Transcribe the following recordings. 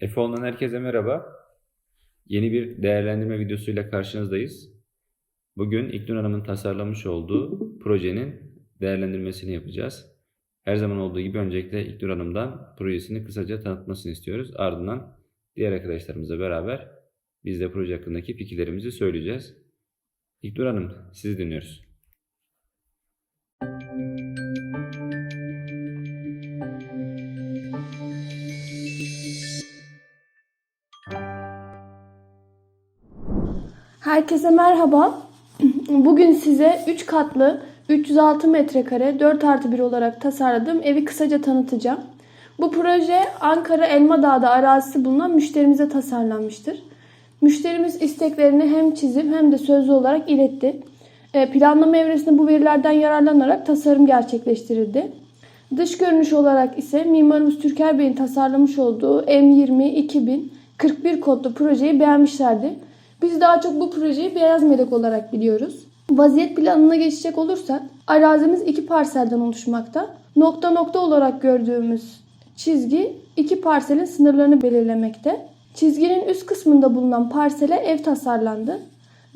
F10'dan herkese merhaba. Yeni bir değerlendirme videosuyla karşınızdayız. Bugün İknur Hanım'ın tasarlamış olduğu projenin değerlendirmesini yapacağız. Her zaman olduğu gibi öncelikle İknur Hanım'dan projesini kısaca tanıtmasını istiyoruz. Ardından diğer arkadaşlarımızla beraber biz de proje hakkındaki fikirlerimizi söyleyeceğiz. İknur Hanım sizi dinliyoruz. Herkese merhaba. Bugün size 3 katlı 306 metrekare 4 artı 1 olarak tasarladığım evi kısaca tanıtacağım. Bu proje Ankara Elmadağ'da arazisi bulunan müşterimize tasarlanmıştır. Müşterimiz isteklerini hem çizim hem de sözlü olarak iletti. E, Planlama evresinde bu verilerden yararlanarak tasarım gerçekleştirildi. Dış görünüş olarak ise mimarımız Türker Bey'in tasarlamış olduğu M20 2000 41 kodlu projeyi beğenmişlerdi. Biz daha çok bu projeyi beyaz melek olarak biliyoruz. Vaziyet planına geçecek olursak arazimiz iki parselden oluşmakta. Nokta nokta olarak gördüğümüz çizgi iki parselin sınırlarını belirlemekte. Çizginin üst kısmında bulunan parsele ev tasarlandı.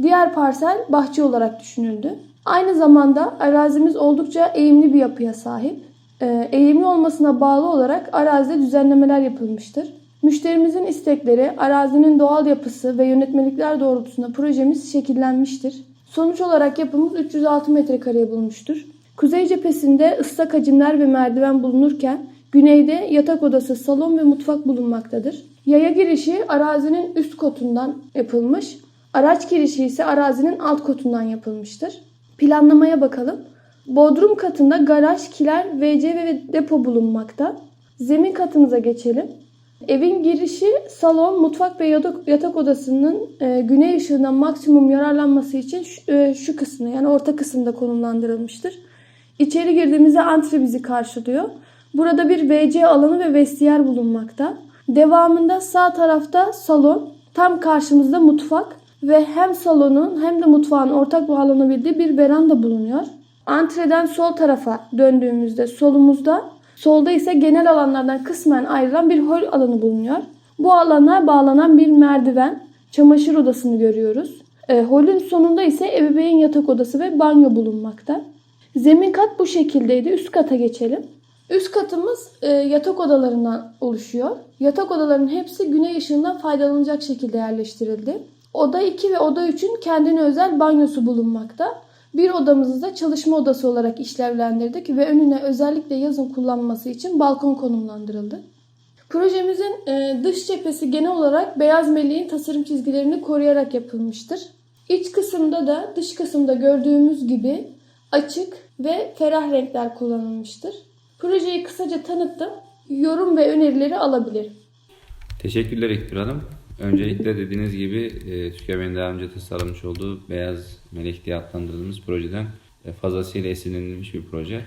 Diğer parsel bahçe olarak düşünüldü. Aynı zamanda arazimiz oldukça eğimli bir yapıya sahip. Ee, eğimli olmasına bağlı olarak arazide düzenlemeler yapılmıştır. Müşterimizin istekleri, arazinin doğal yapısı ve yönetmelikler doğrultusunda projemiz şekillenmiştir. Sonuç olarak yapımız 306 metrekareye bulmuştur. Kuzey cephesinde ıslak hacimler ve merdiven bulunurken güneyde yatak odası, salon ve mutfak bulunmaktadır. Yaya girişi arazinin üst kotundan yapılmış, araç girişi ise arazinin alt kotundan yapılmıştır. Planlamaya bakalım. Bodrum katında garaj, kiler, WC ve depo bulunmakta. Zemin katımıza geçelim. Evin girişi salon, mutfak ve yatak, odasının e, güney ışığından maksimum yararlanması için şu, e, şu kısmı yani orta kısımda konumlandırılmıştır. İçeri girdiğimizde antre bizi karşılıyor. Burada bir WC alanı ve vestiyer bulunmakta. Devamında sağ tarafta salon, tam karşımızda mutfak ve hem salonun hem de mutfağın ortak bağlanabildiği bir veranda bulunuyor. Antreden sol tarafa döndüğümüzde solumuzda Solda ise genel alanlardan kısmen ayrılan bir hol alanı bulunuyor. Bu alana bağlanan bir merdiven, çamaşır odasını görüyoruz. E, holün sonunda ise ebeveyn yatak odası ve banyo bulunmakta. Zemin kat bu şekildeydi. Üst kata geçelim. Üst katımız e, yatak odalarından oluşuyor. Yatak odalarının hepsi güney ışığından faydalanacak şekilde yerleştirildi. Oda 2 ve oda 3'ün kendine özel banyosu bulunmakta. Bir odamızı da çalışma odası olarak işlevlendirdik ve önüne özellikle yazın kullanması için balkon konumlandırıldı. Projemizin e, dış cephesi genel olarak beyaz meleğin tasarım çizgilerini koruyarak yapılmıştır. İç kısımda da dış kısımda gördüğümüz gibi açık ve ferah renkler kullanılmıştır. Projeyi kısaca tanıttım. Yorum ve önerileri alabilirim. Teşekkürler İknur Hanım. Öncelikle dediğiniz gibi e, Türkiye Bey'in daha önce tasarlamış olduğu Beyaz Melek diye adlandırdığımız projeden e, fazlasıyla esinlenilmiş bir proje.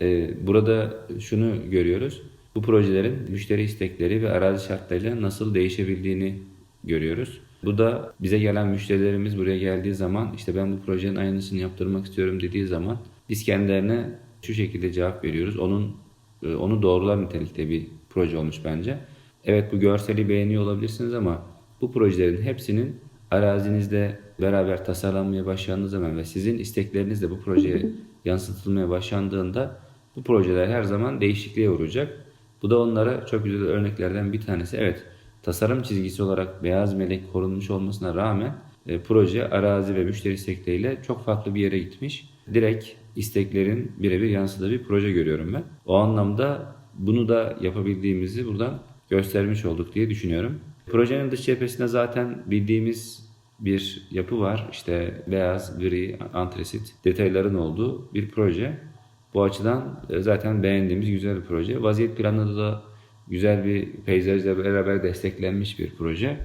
E, burada şunu görüyoruz. Bu projelerin müşteri istekleri ve arazi şartlarıyla nasıl değişebildiğini görüyoruz. Bu da bize gelen müşterilerimiz buraya geldiği zaman işte ben bu projenin aynısını yaptırmak istiyorum dediği zaman biz kendilerine şu şekilde cevap veriyoruz. Onun e, onu doğrular nitelikte bir proje olmuş bence. Evet bu görseli beğeniyor olabilirsiniz ama bu projelerin hepsinin arazinizde beraber tasarlanmaya başlandığınız zaman ve sizin isteklerinizle bu projeye yansıtılmaya başlandığında bu projeler her zaman değişikliğe uğrayacak. Bu da onlara çok güzel örneklerden bir tanesi. Evet tasarım çizgisi olarak beyaz melek korunmuş olmasına rağmen e, proje arazi ve müşteri istekleriyle çok farklı bir yere gitmiş. Direkt isteklerin birebir yansıdığı bir proje görüyorum ben. O anlamda bunu da yapabildiğimizi buradan göstermiş olduk diye düşünüyorum. Projenin dış cephesinde zaten bildiğimiz bir yapı var. İşte beyaz, gri, antresit detayların olduğu bir proje. Bu açıdan e, zaten beğendiğimiz güzel bir proje. Vaziyet planında da güzel bir peyzajla beraber desteklenmiş bir proje.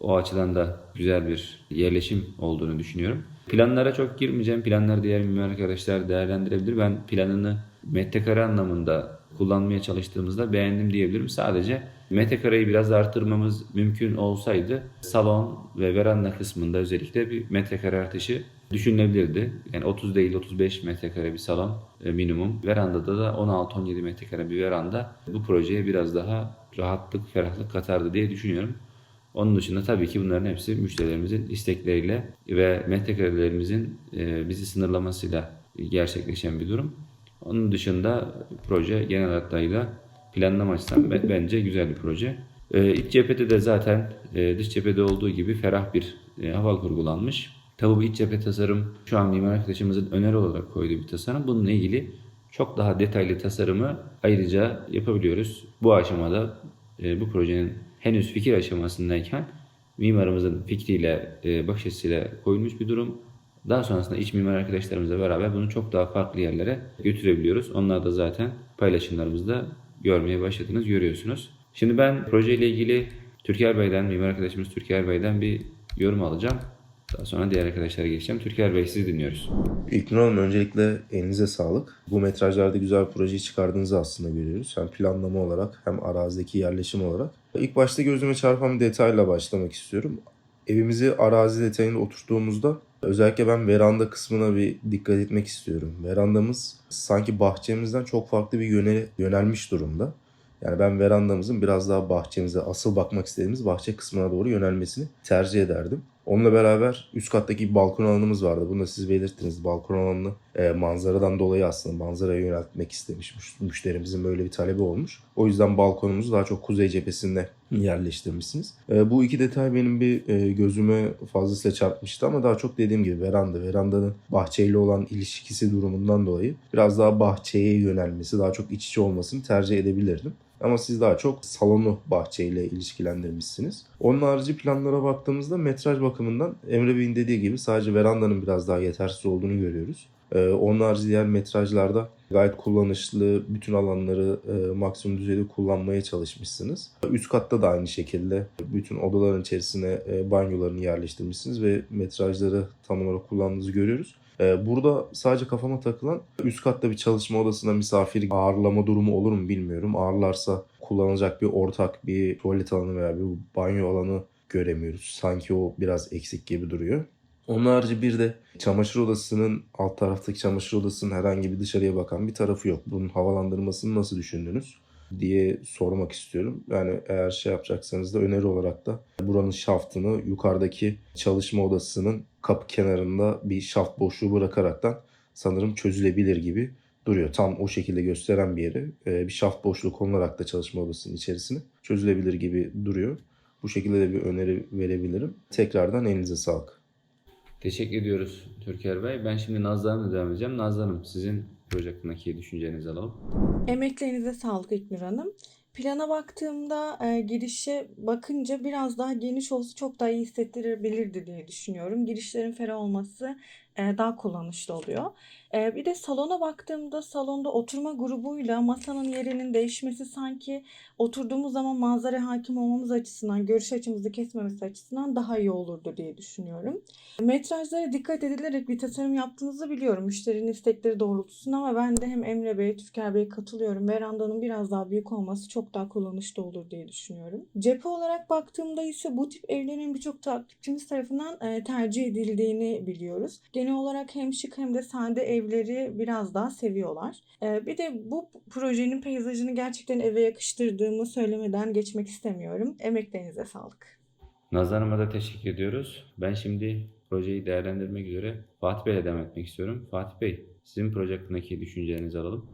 O açıdan da güzel bir yerleşim olduğunu düşünüyorum. Planlara çok girmeyeceğim. Planları diğer mimar arkadaşlar değerlendirebilir. Ben planını metrekare anlamında kullanmaya çalıştığımızda beğendim diyebilirim. Sadece metrekareyi biraz arttırmamız mümkün olsaydı salon ve veranda kısmında özellikle bir metrekare artışı düşünülebilirdi. Yani 30 değil 35 metrekare bir salon e, minimum. Verandada da 16-17 metrekare bir veranda bu projeye biraz daha rahatlık, ferahlık katardı diye düşünüyorum. Onun dışında tabii ki bunların hepsi müşterilerimizin istekleriyle ve metrekarelerimizin e, bizi sınırlamasıyla gerçekleşen bir durum. Onun dışında proje genel hatlarıyla planlama açısından be- bence güzel bir proje. E, iç cephede de zaten e, dış cephede olduğu gibi ferah bir e, hava kurgulanmış. Tabii bu iç cephe tasarım şu an mimar arkadaşımızın öneri olarak koyduğu bir tasarım. Bununla ilgili çok daha detaylı tasarımı ayrıca yapabiliyoruz. Bu aşamada e, bu projenin henüz fikir aşamasındayken mimarımızın fikriyle, e, bakış açısıyla koyulmuş bir durum. Daha sonrasında iç mimar arkadaşlarımızla beraber bunu çok daha farklı yerlere götürebiliyoruz. Onlar da zaten paylaşımlarımızda görmeye başladınız, görüyorsunuz. Şimdi ben projeyle ilgili Türker Bey'den, mimar arkadaşımız Türker Bey'den bir yorum alacağım. Daha sonra diğer arkadaşlara geçeceğim. Türker Bey sizi dinliyoruz. İlknur Hanım öncelikle elinize sağlık. Bu metrajlarda güzel bir projeyi çıkardığınızı aslında görüyoruz. Hem planlama olarak hem arazideki yerleşim olarak. İlk başta gözüme çarpan bir detayla başlamak istiyorum. Evimizi arazi detayında oturttuğumuzda özellikle ben veranda kısmına bir dikkat etmek istiyorum. Verandamız sanki bahçemizden çok farklı bir yöne yönelmiş durumda. Yani ben verandamızın biraz daha bahçemize, asıl bakmak istediğimiz bahçe kısmına doğru yönelmesini tercih ederdim. Onunla beraber üst kattaki balkon alanımız vardı. Bunu da siz belirttiniz. Balkon alanını e, manzaradan dolayı aslında manzaraya yöneltmek istemiş. Müş- Müşterimizin böyle bir talebi olmuş. O yüzden balkonumuzu daha çok kuzey cephesinde yerleştirmişsiniz. E, bu iki detay benim bir e, gözüme fazlasıyla çarpmıştı ama daha çok dediğim gibi veranda. Verandanın bahçeyle olan ilişkisi durumundan dolayı biraz daha bahçeye yönelmesi, daha çok iç içe olmasını tercih edebilirdim. Ama siz daha çok salonu bahçeyle ilişkilendirmişsiniz. Onun harici planlara baktığımızda metraj bakımından Emre Bey'in dediği gibi sadece verandanın biraz daha yetersiz olduğunu görüyoruz. Harici diğer metrajlarda gayet kullanışlı bütün alanları e, maksimum düzeyde kullanmaya çalışmışsınız. Üst katta da aynı şekilde bütün odaların içerisine e, banyolarını yerleştirmişsiniz ve metrajları tam olarak kullandığınızı görüyoruz. Ee, Burada sadece kafama takılan üst katta bir çalışma odasına misafir ağırlama durumu olur mu bilmiyorum. Ağırlarsa kullanılacak bir ortak bir tuvalet alanı veya bir banyo alanı göremiyoruz. Sanki o biraz eksik gibi duruyor. Onun harici bir de çamaşır odasının alt taraftaki çamaşır odasının herhangi bir dışarıya bakan bir tarafı yok. Bunun havalandırmasını nasıl düşündünüz diye sormak istiyorum. Yani eğer şey yapacaksanız da öneri olarak da buranın şaftını yukarıdaki çalışma odasının kapı kenarında bir şaft boşluğu bırakaraktan sanırım çözülebilir gibi duruyor. Tam o şekilde gösteren bir yere e, bir şaft boşluğu konularak da çalışma odasının içerisine çözülebilir gibi duruyor. Bu şekilde de bir öneri verebilirim. Tekrardan elinize sağlık. Teşekkür ediyoruz Türker Bey. Ben şimdi Nazlı Hanım'la devam edeceğim. Nazlı Hanım sizin proje hakkındaki düşüncenizi alalım. Emeklerinize sağlık İlknur Hanım. Plana baktığımda e, girişe bakınca biraz daha geniş olsa çok daha iyi hissettirebilirdi diye düşünüyorum. Girişlerin ferah olması daha kullanışlı oluyor. E, bir de salona baktığımda salonda oturma grubuyla masanın yerinin değişmesi sanki oturduğumuz zaman manzara hakim olmamız açısından, görüş açımızı kesmemesi açısından daha iyi olurdu diye düşünüyorum. Metrajlara dikkat edilerek bir tasarım yaptığınızı biliyorum. Müşterinin istekleri doğrultusunda ama ben de hem Emre Bey, Türker Bey'e katılıyorum. Verandanın biraz daha büyük olması çok daha kullanışlı olur diye düşünüyorum. Cephe olarak baktığımda ise bu tip evlerin birçok takipçimiz tarafından e, tercih edildiğini biliyoruz. Genel olarak hem şık hem de sade evleri biraz daha seviyorlar. E, bir de bu projenin peyzajını gerçekten eve yakıştırdığımı söylemeden geçmek istemiyorum. Emeklerinize sağlık. Hanım'a da teşekkür ediyoruz. Ben şimdi projeyi değerlendirmek üzere Fatih Bey'le devam etmek istiyorum. Fatih Bey, sizin proje hakkındaki düşüncelerinizi alalım.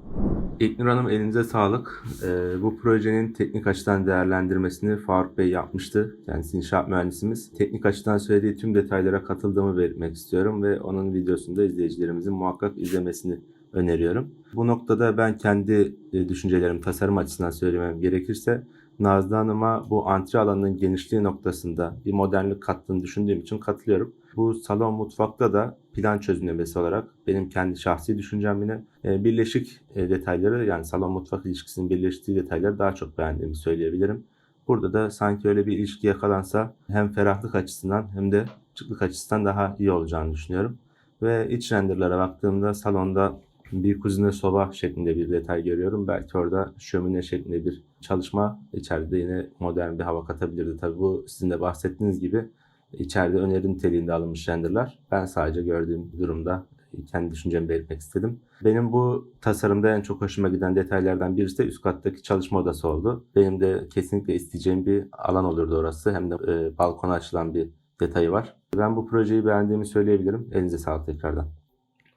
İlknur Hanım elinize sağlık. Ee, bu projenin teknik açıdan değerlendirmesini Faruk Bey yapmıştı. Kendisi inşaat mühendisimiz. Teknik açıdan söylediği tüm detaylara katıldığımı belirtmek istiyorum ve onun videosunu da izleyicilerimizin muhakkak izlemesini öneriyorum. Bu noktada ben kendi e, düşüncelerimi tasarım açısından söylemem gerekirse Nazlı Hanım'a bu antre alanının genişliği noktasında bir modernlik kattığını düşündüğüm için katılıyorum. Bu salon mutfakta da plan çözümlemesi olarak benim kendi şahsi düşüncem yine e, birleşik e, detayları yani salon mutfak ilişkisinin birleştiği detayları daha çok beğendiğimi söyleyebilirim. Burada da sanki öyle bir ilişki yakalansa hem ferahlık açısından hem de çıklık açısından daha iyi olacağını düşünüyorum. Ve iç renderlara baktığımda salonda bir kuzine soba şeklinde bir detay görüyorum. Belki orada şömine şeklinde bir çalışma içeride de yine modern bir hava katabilirdi. Tabii bu sizin de bahsettiğiniz gibi içeride öneri niteliğinde alınmış renderlar. Ben sadece gördüğüm durumda kendi düşüncemi belirtmek istedim. Benim bu tasarımda en çok hoşuma giden detaylardan birisi de üst kattaki çalışma odası oldu. Benim de kesinlikle isteyeceğim bir alan olurdu orası. Hem de e, balkona açılan bir detayı var. Ben bu projeyi beğendiğimi söyleyebilirim. Elinize sağlık tekrardan.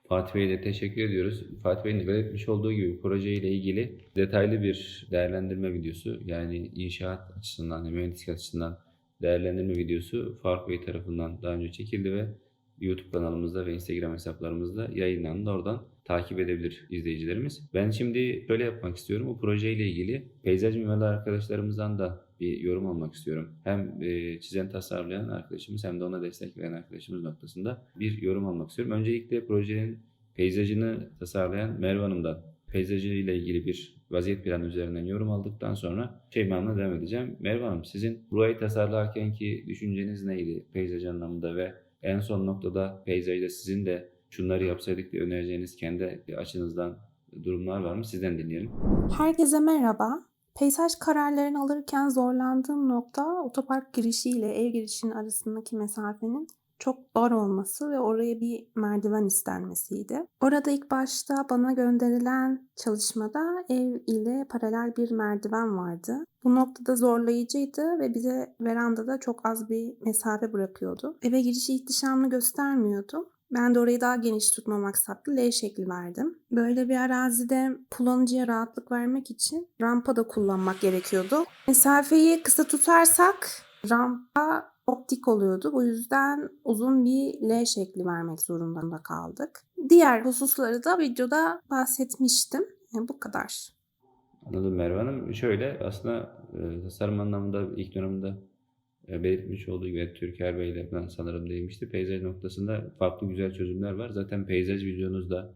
Fatih Bey'e de teşekkür ediyoruz. Fatih Bey'in belirtmiş olduğu gibi projeyle ilgili detaylı bir değerlendirme videosu yani inşaat açısından, mühendislik açısından değerlendirme videosu Faruk Bey tarafından daha önce çekildi ve YouTube kanalımızda ve Instagram hesaplarımızda yayınlandı. Oradan takip edebilir izleyicilerimiz. Ben şimdi şöyle yapmak istiyorum. Bu projeyle ilgili peyzaj mimarlar arkadaşlarımızdan da bir yorum almak istiyorum. Hem e, çizen tasarlayan arkadaşımız hem de ona destek veren arkadaşımız noktasında bir yorum almak istiyorum. Öncelikle projenin peyzajını tasarlayan Merve Hanım'dan peyzajı ile ilgili bir vaziyet planı üzerinden yorum aldıktan sonra Şeyma Hanım'la devam edeceğim. Merve Hanım sizin burayı tasarlarken ki düşünceniz neydi peyzaj anlamında ve en son noktada peyzajda sizin de şunları yapsaydık diye önereceğiniz kendi açınızdan durumlar var mı? Sizden dinleyelim. Herkese merhaba. Peyzaj kararlarını alırken zorlandığım nokta otopark girişi ile ev girişinin arasındaki mesafenin çok dar olması ve oraya bir merdiven istenmesiydi. Orada ilk başta bana gönderilen çalışmada ev ile paralel bir merdiven vardı. Bu noktada zorlayıcıydı ve bize verandada çok az bir mesafe bırakıyordu. Eve girişi ihtişamlı göstermiyordu. Ben de orayı daha geniş tutma maksatlı L şekli verdim. Böyle bir arazide kullanıcıya rahatlık vermek için rampa da kullanmak gerekiyordu. Mesafeyi kısa tutarsak rampa optik oluyordu. Bu yüzden uzun bir L şekli vermek zorunda kaldık. Diğer hususları da videoda bahsetmiştim. Yani bu kadar. Anladım Merve Hanım. Şöyle aslında e, tasarım anlamında ilk dönemde e, belirtmiş olduğu gibi Türker Bey ile ben sanırım değinmişti. Peyzaj noktasında farklı güzel çözümler var. Zaten peyzaj videonuzda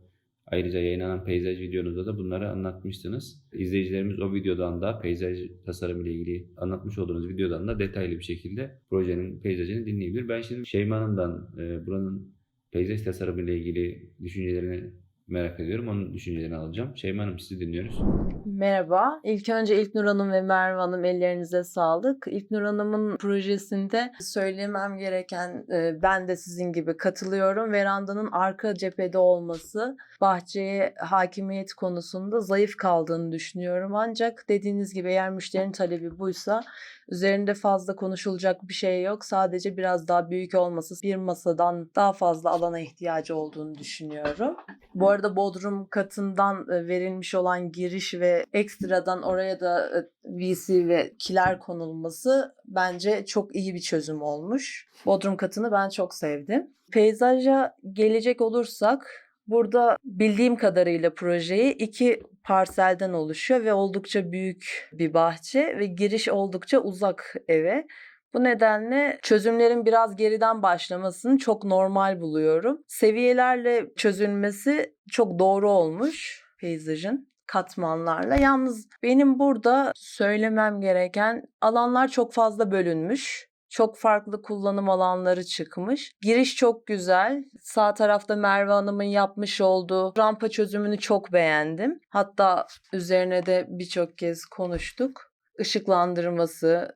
ayrıca yayınlanan peyzaj videonuzda da bunları anlatmıştınız. İzleyicilerimiz o videodan da peyzaj tasarım ile ilgili anlatmış olduğunuz videodan da detaylı bir şekilde projenin peyzajını dinleyebilir. Ben şimdi Şeyma Hanım'dan e, buranın peyzaj tasarımı ile ilgili düşüncelerini merak ediyorum. Onun düşüncelerini alacağım. Şeyma Hanım sizi dinliyoruz. Merhaba. İlk önce İlknur Hanım ve Merve Hanım ellerinize sağlık. İlknur Hanım'ın projesinde söylemem gereken e, ben de sizin gibi katılıyorum. Verandanın arka cephede olması bahçeye hakimiyet konusunda zayıf kaldığını düşünüyorum. Ancak dediğiniz gibi eğer müşterinin talebi buysa üzerinde fazla konuşulacak bir şey yok. Sadece biraz daha büyük olması bir masadan daha fazla alana ihtiyacı olduğunu düşünüyorum. Bu arada bodrum katından e, verilmiş olan giriş ve ekstradan oraya da e, VC ve kiler konulması bence çok iyi bir çözüm olmuş. Bodrum katını ben çok sevdim. Peyzaja gelecek olursak burada bildiğim kadarıyla projeyi iki parselden oluşuyor ve oldukça büyük bir bahçe ve giriş oldukça uzak eve. Bu nedenle çözümlerin biraz geriden başlamasını çok normal buluyorum. Seviyelerle çözülmesi çok doğru olmuş peyzajın katmanlarla. Yalnız benim burada söylemem gereken alanlar çok fazla bölünmüş. Çok farklı kullanım alanları çıkmış. Giriş çok güzel. Sağ tarafta Merve Hanım'ın yapmış olduğu rampa çözümünü çok beğendim. Hatta üzerine de birçok kez konuştuk ışıklandırması, ra-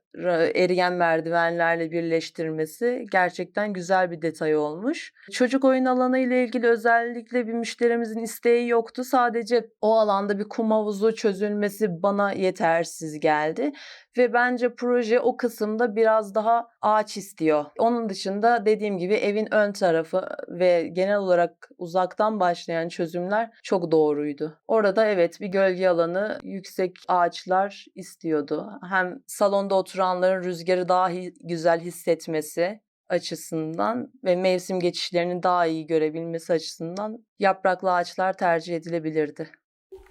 eriyen merdivenlerle birleştirmesi gerçekten güzel bir detay olmuş. Çocuk oyun alanı ile ilgili özellikle bir müşterimizin isteği yoktu. Sadece o alanda bir kum havuzu çözülmesi bana yetersiz geldi ve bence proje o kısımda biraz daha ağaç istiyor. Onun dışında dediğim gibi evin ön tarafı ve genel olarak uzaktan başlayan çözümler çok doğruydu. Orada evet bir gölge alanı, yüksek ağaçlar istiyordu. Hem salonda oturanların rüzgarı daha güzel hissetmesi açısından ve mevsim geçişlerini daha iyi görebilmesi açısından yapraklı ağaçlar tercih edilebilirdi.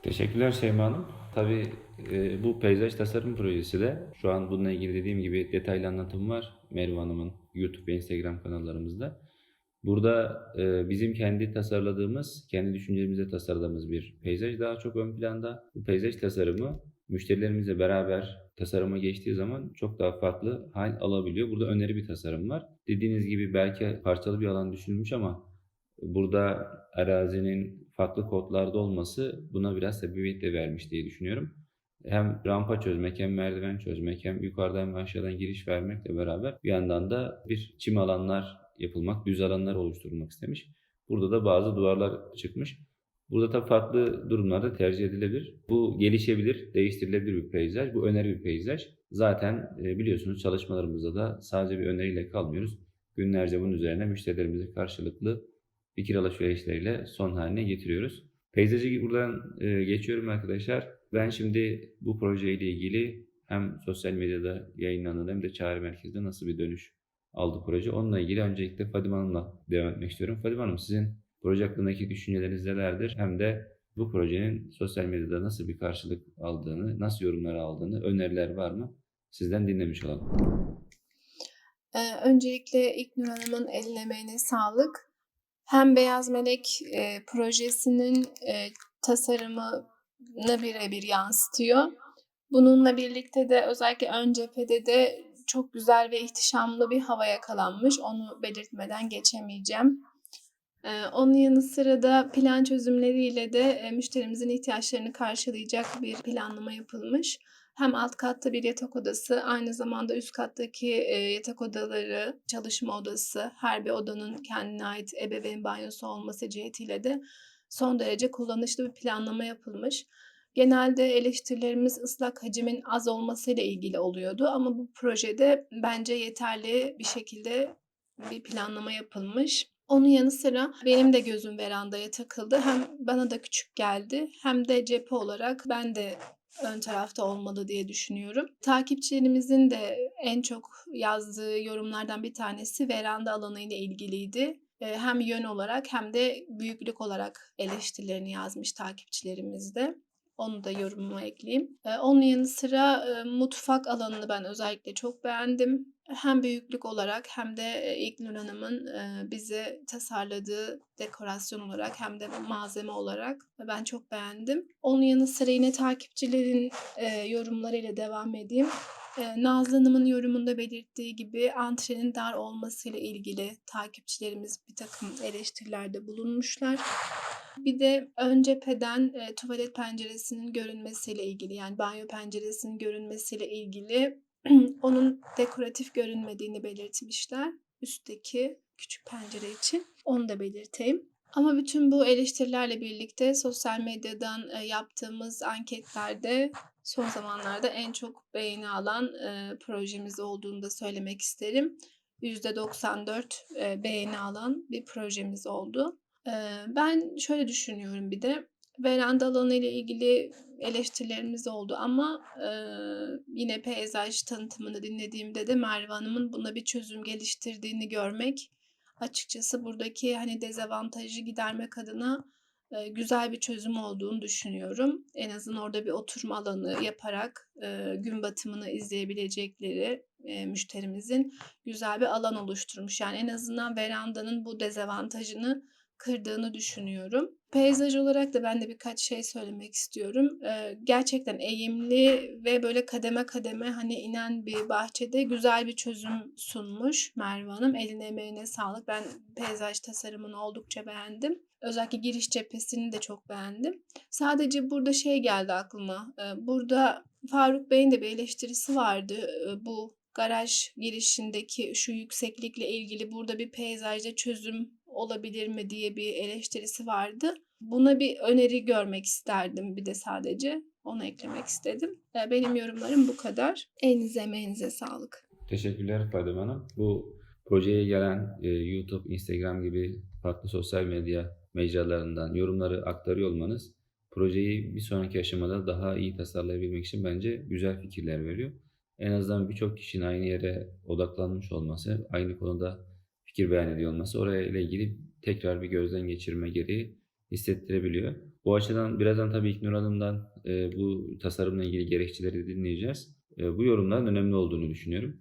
Teşekkürler Şeyma Hanım. Tabii e, bu peyzaj tasarım projesi de şu an bununla ilgili dediğim gibi detaylı anlatım var Merve Hanım'ın YouTube ve Instagram kanallarımızda. Burada e, bizim kendi tasarladığımız, kendi düşüncemizle tasarladığımız bir peyzaj daha çok ön planda. Bu peyzaj tasarımı müşterilerimizle beraber tasarıma geçtiği zaman çok daha farklı hal alabiliyor. Burada öneri bir tasarım var. Dediğiniz gibi belki parçalı bir alan düşünülmüş ama burada arazinin farklı kodlarda olması buna biraz sebebiyet de vermiş diye düşünüyorum. Hem rampa çözmek hem merdiven çözmek hem yukarıdan ve aşağıdan giriş vermekle beraber bir yandan da bir çim alanlar yapılmak, düz alanlar oluşturulmak istemiş. Burada da bazı duvarlar çıkmış. Burada da farklı durumlarda tercih edilebilir. Bu gelişebilir, değiştirilebilir bir peyzaj. Bu öneri bir peyzaj. Zaten e, biliyorsunuz çalışmalarımızda da sadece bir öneriyle kalmıyoruz. Günlerce bunun üzerine müşterilerimize karşılıklı fikir alışverişleriyle son haline getiriyoruz. Peyzajı buradan e, geçiyorum arkadaşlar. Ben şimdi bu projeyle ilgili hem sosyal medyada yayınlanan hem de çağrı merkezinde nasıl bir dönüş aldı proje. Onunla ilgili öncelikle Fadime Hanım'la devam etmek istiyorum. Fadime Hanım sizin proje hakkındaki düşünceleriniz nelerdir? Hem de bu projenin sosyal medyada nasıl bir karşılık aldığını, nasıl yorumlar aldığını, öneriler var mı? Sizden dinlemiş olalım. Ee, öncelikle İlknur Hanım'ın eline emeğine sağlık. Hem Beyaz Melek e, projesinin e, tasarımını birebir yansıtıyor. Bununla birlikte de özellikle ön cephede de çok güzel ve ihtişamlı bir hava yakalanmış. Onu belirtmeden geçemeyeceğim. Ee, onun yanı sıra da plan çözümleriyle de e, müşterimizin ihtiyaçlarını karşılayacak bir planlama yapılmış. Hem alt katta bir yatak odası, aynı zamanda üst kattaki e, yatak odaları, çalışma odası, her bir odanın kendine ait ebeveyn banyosu olması cihetiyle de son derece kullanışlı bir planlama yapılmış. Genelde eleştirilerimiz ıslak hacimin az olmasıyla ilgili oluyordu ama bu projede bence yeterli bir şekilde bir planlama yapılmış. Onun yanı sıra benim de gözüm verandaya takıldı. Hem bana da küçük geldi hem de cephe olarak ben de ön tarafta olmalı diye düşünüyorum. Takipçilerimizin de en çok yazdığı yorumlardan bir tanesi veranda alanı ile ilgiliydi. Ee, Hem yön olarak hem de büyüklük olarak eleştirilerini yazmış takipçilerimiz de. Onu da yorumuma ekleyeyim. Ee, Onun yanı sıra e, mutfak alanını ben özellikle çok beğendim. Hem büyüklük olarak hem de e, İlknur Hanım'ın e, bize tasarladığı dekorasyon olarak hem de malzeme olarak ben çok beğendim. Onun yanı sıra yine takipçilerin yorumlarıyla devam edeyim. Nazlı Hanım'ın yorumunda belirttiği gibi antrenin dar olmasıyla ilgili takipçilerimiz bir takım eleştirilerde bulunmuşlar. Bir de ön cepheden e, tuvalet penceresinin görünmesiyle ilgili yani banyo penceresinin görünmesiyle ilgili onun dekoratif görünmediğini belirtmişler. Üstteki küçük pencere için. Onu da belirteyim. Ama bütün bu eleştirilerle birlikte sosyal medyadan e, yaptığımız anketlerde son zamanlarda en çok beğeni alan e, projemiz olduğunu da söylemek isterim. %94 e, beğeni alan bir projemiz oldu. Ben şöyle düşünüyorum bir de veranda alanı ile ilgili eleştirilerimiz oldu ama yine peyzaj tanıtımını dinlediğimde de Merve Hanım'ın buna bir çözüm geliştirdiğini görmek açıkçası buradaki hani dezavantajı gidermek adına güzel bir çözüm olduğunu düşünüyorum. En azından orada bir oturma alanı yaparak gün batımını izleyebilecekleri müşterimizin güzel bir alan oluşturmuş. Yani en azından verandanın bu dezavantajını kırdığını düşünüyorum. Peyzaj olarak da ben de birkaç şey söylemek istiyorum. Ee, gerçekten eğimli ve böyle kademe kademe hani inen bir bahçede güzel bir çözüm sunmuş Merve Hanım. Eline emeğine sağlık. Ben peyzaj tasarımını oldukça beğendim. Özellikle giriş cephesini de çok beğendim. Sadece burada şey geldi aklıma. Ee, burada Faruk Bey'in de bir eleştirisi vardı. Ee, bu garaj girişindeki şu yükseklikle ilgili burada bir peyzajda çözüm olabilir mi diye bir eleştirisi vardı. Buna bir öneri görmek isterdim bir de sadece. Onu eklemek istedim. Ee, Benim yorumlarım bu kadar. Elinize emeğinize sağlık. Teşekkürler Fadime Hanım. Bu projeye gelen e, YouTube, Instagram gibi farklı sosyal medya mecralarından yorumları aktarıyor olmanız projeyi bir sonraki aşamada daha iyi tasarlayabilmek için bence güzel fikirler veriyor. En azından birçok kişinin aynı yere odaklanmış olması, aynı konuda fikir beyan ediyor olması oraya ile ilgili tekrar bir gözden geçirme gereği hissettirebiliyor. Bu açıdan birazdan tabii İlknur Hanım'dan e, bu tasarımla ilgili gerekçeleri dinleyeceğiz. E, bu yorumların önemli olduğunu düşünüyorum.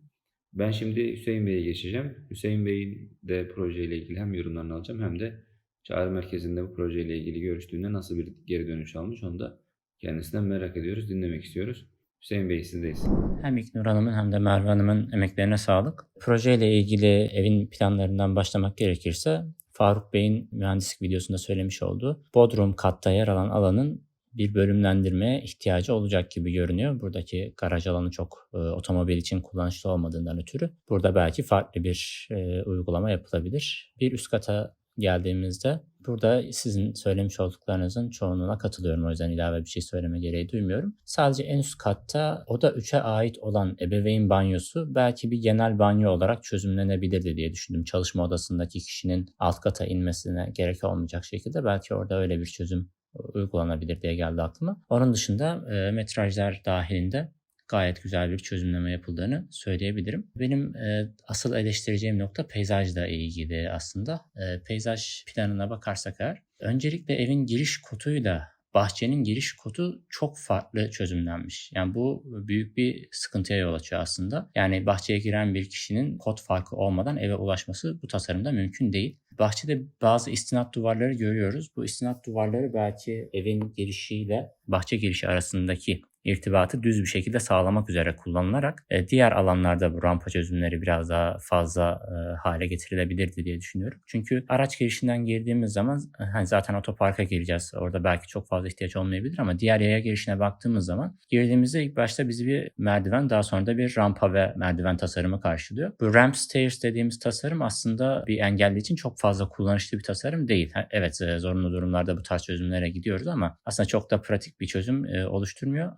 Ben şimdi Hüseyin Bey'e geçeceğim. Hüseyin Bey'in de projeyle ilgili hem yorumlarını alacağım hem de çağrı merkezinde bu projeyle ilgili görüştüğünde nasıl bir geri dönüş almış onu da kendisinden merak ediyoruz, dinlemek istiyoruz. Hüseyin Bey sizdeyiz. Hem İlknur Hanım'ın hem de Merve Hanım'ın emeklerine sağlık. Projeyle ilgili evin planlarından başlamak gerekirse Faruk Bey'in mühendislik videosunda söylemiş olduğu Bodrum katta yer alan alanın bir bölümlendirmeye ihtiyacı olacak gibi görünüyor. Buradaki garaj alanı çok e, otomobil için kullanışlı olmadığından ötürü burada belki farklı bir e, uygulama yapılabilir. Bir üst kata geldiğimizde burada sizin söylemiş olduklarınızın çoğunluğuna katılıyorum. O yüzden ilave bir şey söyleme gereği duymuyorum. Sadece en üst katta oda 3'e ait olan ebeveyn banyosu belki bir genel banyo olarak çözümlenebilirdi diye düşündüm. Çalışma odasındaki kişinin alt kata inmesine gerek olmayacak şekilde belki orada öyle bir çözüm uygulanabilir diye geldi aklıma. Onun dışında e, metrajlar dahilinde gayet güzel bir çözümleme yapıldığını söyleyebilirim. Benim e, asıl eleştireceğim nokta peyzajla ilgili aslında. E, peyzaj planına bakarsak eğer, öncelikle evin giriş kotuyla bahçenin giriş kotu çok farklı çözümlenmiş. Yani bu büyük bir sıkıntıya yol açıyor aslında. Yani bahçeye giren bir kişinin kot farkı olmadan eve ulaşması bu tasarımda mümkün değil. Bahçede bazı istinat duvarları görüyoruz. Bu istinat duvarları belki evin girişiyle bahçe girişi arasındaki irtibatı düz bir şekilde sağlamak üzere kullanılarak e, diğer alanlarda bu rampa çözümleri biraz daha fazla e, hale getirilebilirdi diye düşünüyorum. Çünkü araç girişinden girdiğimiz zaman e, hani zaten otoparka gireceğiz. Orada belki çok fazla ihtiyaç olmayabilir ama diğer yaya girişine baktığımız zaman girdiğimizde ilk başta bizi bir merdiven daha sonra da bir rampa ve merdiven tasarımı karşılıyor. Bu ramp stairs dediğimiz tasarım aslında bir engelli için çok fazla kullanışlı bir tasarım değil. Evet zorunlu durumlarda bu tarz çözümlere gidiyoruz ama aslında çok da pratik bir çözüm oluşturmuyor.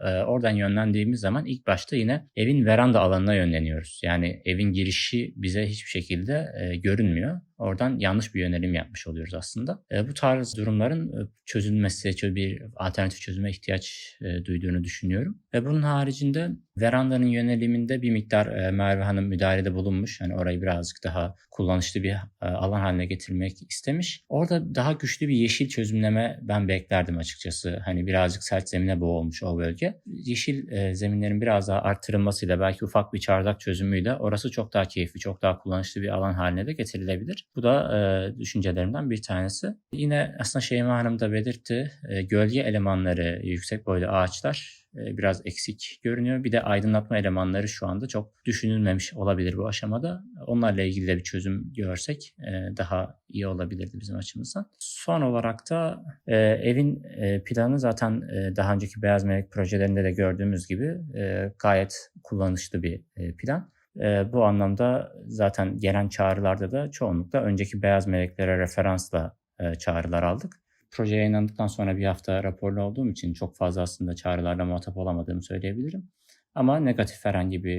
E, oradan yönlendiğimiz zaman ilk başta yine evin veranda alanına yönleniyoruz. Yani evin girişi bize hiçbir şekilde e, görünmüyor. Oradan yanlış bir yönelim yapmış oluyoruz aslında. E, bu tarz durumların e, çözülmesi, çö- bir alternatif çözüme ihtiyaç e, duyduğunu düşünüyorum. Ve bunun haricinde verandanın yöneliminde bir miktar Merve Hanım müdahalede bulunmuş. Yani orayı birazcık daha kullanışlı bir alan haline getirmek istemiş. Orada daha güçlü bir yeşil çözümleme ben beklerdim açıkçası. Hani birazcık sert zemine boğulmuş o bölge. Yeşil zeminlerin biraz daha arttırılmasıyla belki ufak bir çardak çözümüyle orası çok daha keyifli, çok daha kullanışlı bir alan haline de getirilebilir. Bu da e, düşüncelerimden bir tanesi. Yine aslında Şeyma Hanım da belirtti. E, gölge elemanları, yüksek boylu ağaçlar e, biraz eksik görünüyor. Bir de aydınlatma elemanları şu anda çok düşünülmemiş olabilir bu aşamada. Onlarla ilgili de bir çözüm görsek e, daha iyi olabilirdi bizim açımızdan. Son olarak da e, evin e, planı zaten e, daha önceki Beyaz Melek projelerinde de gördüğümüz gibi e, gayet kullanışlı bir e, plan. E, bu anlamda zaten gelen çağrılarda da çoğunlukla önceki Beyaz Meleklere referansla e, çağrılar aldık. Proje yayınlandıktan sonra bir hafta raporlu olduğum için çok fazla aslında çağrılarla muhatap olamadığımı söyleyebilirim. Ama negatif herhangi bir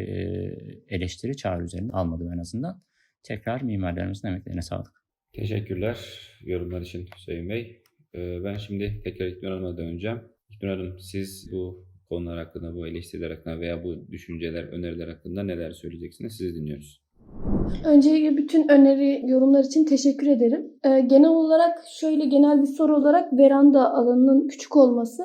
eleştiri çağrı üzerinde almadım en azından. Tekrar mimarlarımızın emeklerine sağlık. Teşekkürler yorumlar için Hüseyin Bey. Ben şimdi tekrar İknur Hanım'a döneceğim. İknur Hanım siz bu konular hakkında, bu eleştiriler hakkında veya bu düşünceler, öneriler hakkında neler söyleyeceksiniz? Sizi dinliyoruz. Öncelikle bütün öneri, yorumlar için teşekkür ederim. Ee, genel olarak şöyle genel bir soru olarak veranda alanının küçük olması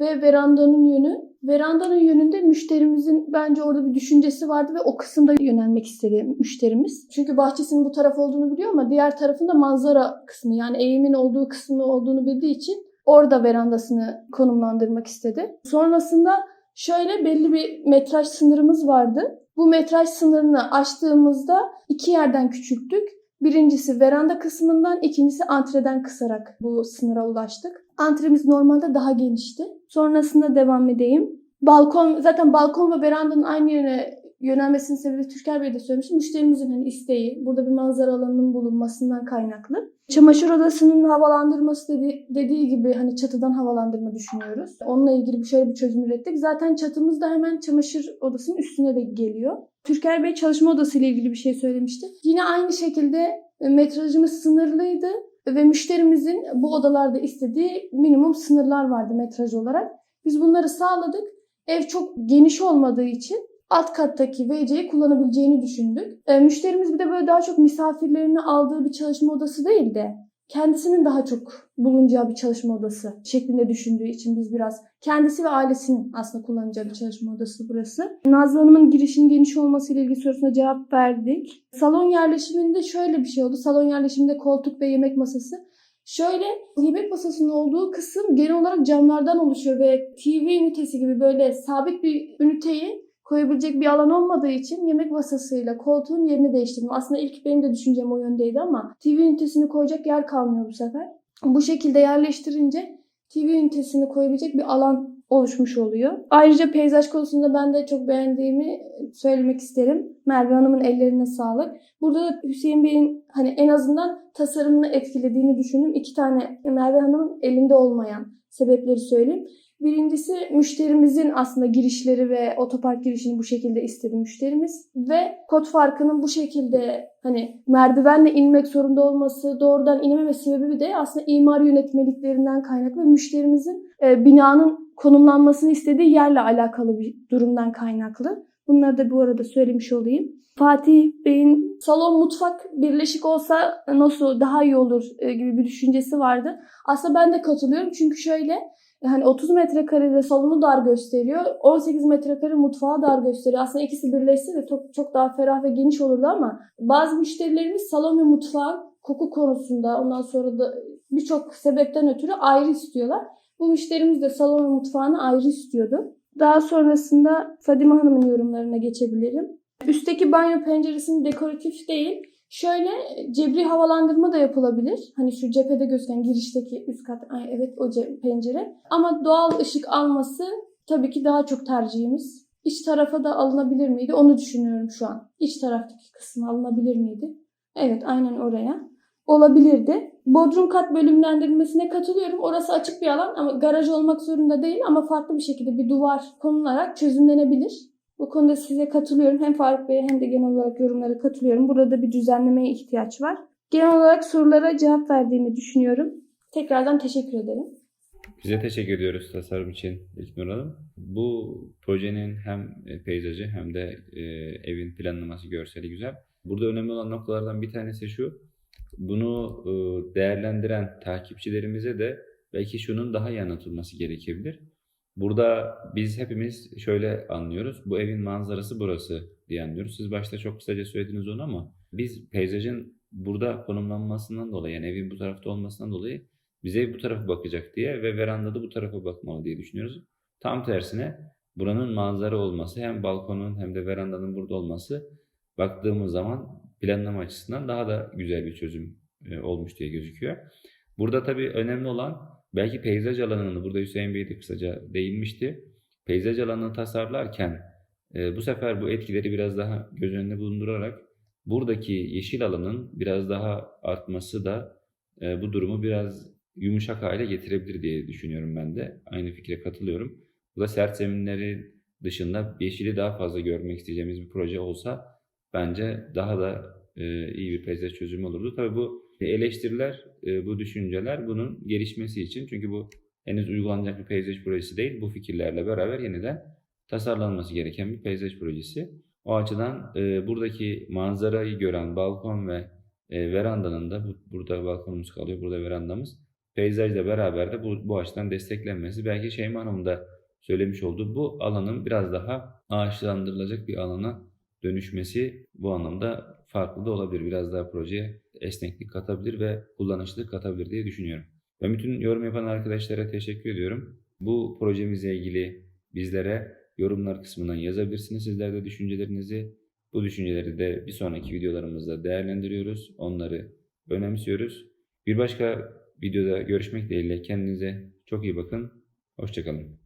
ve verandanın yönü. Verandanın yönünde müşterimizin bence orada bir düşüncesi vardı ve o kısımda yönelmek istedi müşterimiz. Çünkü bahçesinin bu taraf olduğunu biliyor ama diğer tarafında manzara kısmı yani eğimin olduğu kısmı olduğunu bildiği için orada verandasını konumlandırmak istedi. Sonrasında şöyle belli bir metraj sınırımız vardı. Bu metraj sınırını aştığımızda iki yerden küçülttük. Birincisi veranda kısmından, ikincisi antreden kısarak bu sınıra ulaştık. Antremiz normalde daha genişti. Sonrasında devam edeyim. Balkon, zaten balkon ve verandanın aynı yöne yönelmesinin sebebi Türker Bey de söylemişti. Müşterimizin hani isteği, burada bir manzara alanının bulunmasından kaynaklı. Çamaşır odasının havalandırması dedi, dediği gibi hani çatıdan havalandırma düşünüyoruz. Onunla ilgili bir şöyle bir çözüm ürettik. Zaten çatımız da hemen çamaşır odasının üstüne de geliyor. Türker Bey çalışma odası ile ilgili bir şey söylemişti. Yine aynı şekilde e, metrajımız sınırlıydı ve müşterimizin bu odalarda istediği minimum sınırlar vardı metraj olarak. Biz bunları sağladık. Ev çok geniş olmadığı için alt kattaki WC'yi kullanabileceğini düşündük. E, müşterimiz bir de böyle daha çok misafirlerini aldığı bir çalışma odası değil de kendisinin daha çok bulunacağı bir çalışma odası şeklinde düşündüğü için biz biraz kendisi ve ailesinin aslında kullanacağı bir çalışma odası burası. Nazlı Hanım'ın girişin geniş olması ile ilgili sorusuna cevap verdik. Salon yerleşiminde şöyle bir şey oldu. Salon yerleşiminde koltuk ve yemek masası. Şöyle yemek masasının olduğu kısım genel olarak camlardan oluşuyor ve TV ünitesi gibi böyle sabit bir üniteyi koyabilecek bir alan olmadığı için yemek masasıyla koltuğun yerini değiştirdim. Aslında ilk benim de düşüncem o yöndeydi ama TV ünitesini koyacak yer kalmıyor bu sefer. Bu şekilde yerleştirince TV ünitesini koyabilecek bir alan oluşmuş oluyor. Ayrıca peyzaj konusunda ben de çok beğendiğimi söylemek isterim. Merve Hanım'ın ellerine sağlık. Burada da Hüseyin Bey'in hani en azından tasarımını etkilediğini düşündüm. İki tane Merve Hanım'ın elinde olmayan sebepleri söyleyeyim. Birincisi müşterimizin aslında girişleri ve otopark girişini bu şekilde istedi müşterimiz. Ve kod farkının bu şekilde hani merdivenle inmek zorunda olması, doğrudan inememe sebebi de aslında imar yönetmeliklerinden kaynaklı müşterimizin e, binanın konumlanmasını istediği yerle alakalı bir durumdan kaynaklı. Bunları da bu arada söylemiş olayım. Fatih Bey'in salon mutfak birleşik olsa nasıl daha iyi olur e, gibi bir düşüncesi vardı. Aslında ben de katılıyorum çünkü şöyle hani 30 metrekarede salonu dar gösteriyor. 18 metrekare mutfağı dar gösteriyor. Aslında ikisi birleşse de çok, çok daha ferah ve geniş olurdu ama bazı müşterilerimiz salon ve mutfağın koku konusunda ondan sonra da birçok sebepten ötürü ayrı istiyorlar. Bu müşterimiz de salon ve mutfağını ayrı istiyordu. Daha sonrasında Fadime Hanım'ın yorumlarına geçebilirim. Üstteki banyo penceresinin dekoratif değil. Şöyle cebri havalandırma da yapılabilir. Hani şu cephede gözüken girişteki üst kat ay evet o ce- pencere. Ama doğal ışık alması tabii ki daha çok tercihimiz. İç tarafa da alınabilir miydi? Onu düşünüyorum şu an. İç taraftaki kısmı alınabilir miydi? Evet aynen oraya. Olabilirdi. Bodrum kat bölümlendirilmesine katılıyorum. Orası açık bir alan ama garaj olmak zorunda değil ama farklı bir şekilde bir duvar konularak çözümlenebilir. Bu konuda size katılıyorum. Hem Faruk Bey'e hem de genel olarak yorumlara katılıyorum. Burada bir düzenlemeye ihtiyaç var. Genel olarak sorulara cevap verdiğimi düşünüyorum. Tekrardan teşekkür ederim. Bize teşekkür ediyoruz tasarım için İlknur Hanım. Bu projenin hem e, peyzajı hem de e, evin planlaması, görseli güzel. Burada önemli olan noktalardan bir tanesi şu. Bunu e, değerlendiren takipçilerimize de belki şunun daha iyi anlatılması gerekebilir. Burada biz hepimiz şöyle anlıyoruz. Bu evin manzarası burası diye anlıyoruz. Siz başta çok kısaca söylediniz onu ama biz peyzajın burada konumlanmasından dolayı yani evin bu tarafta olmasından dolayı bize bu tarafa bakacak diye ve verandada bu tarafa bakmalı diye düşünüyoruz. Tam tersine buranın manzara olması hem balkonun hem de verandanın burada olması baktığımız zaman planlama açısından daha da güzel bir çözüm e, olmuş diye gözüküyor. Burada tabii önemli olan belki peyzaj alanını burada Hüseyin Bey de kısaca değinmişti. Peyzaj alanını tasarlarken e, bu sefer bu etkileri biraz daha göz önünde bulundurarak buradaki yeşil alanın biraz daha artması da e, bu durumu biraz yumuşak hale getirebilir diye düşünüyorum ben de. Aynı fikre katılıyorum. Bu da sert zeminleri dışında yeşili daha fazla görmek isteyeceğimiz bir proje olsa bence daha da e, iyi bir peyzaj çözümü olurdu. Tabii bu eleştiriler, e, bu düşünceler bunun gelişmesi için çünkü bu henüz uygulanacak bir peyzaj projesi değil. Bu fikirlerle beraber yeniden tasarlanması gereken bir peyzaj projesi. O açıdan e, buradaki manzarayı gören balkon ve e, verandanın da bu, burada balkonumuz kalıyor, burada verandamız. Peyzajla beraber de bu, bu açıdan desteklenmesi. Belki Şeyma Hanım da söylemiş olduğu bu alanın biraz daha ağaçlandırılacak bir alana dönüşmesi bu anlamda farklı da olabilir. Biraz daha projeye esneklik katabilir ve kullanışlı katabilir diye düşünüyorum. Ben bütün yorum yapan arkadaşlara teşekkür ediyorum. Bu projemizle ilgili bizlere yorumlar kısmından yazabilirsiniz sizler de düşüncelerinizi. Bu düşünceleri de bir sonraki videolarımızda değerlendiriyoruz. Onları önemsiyoruz. Bir başka videoda görüşmek dileğiyle kendinize çok iyi bakın. Hoşçakalın.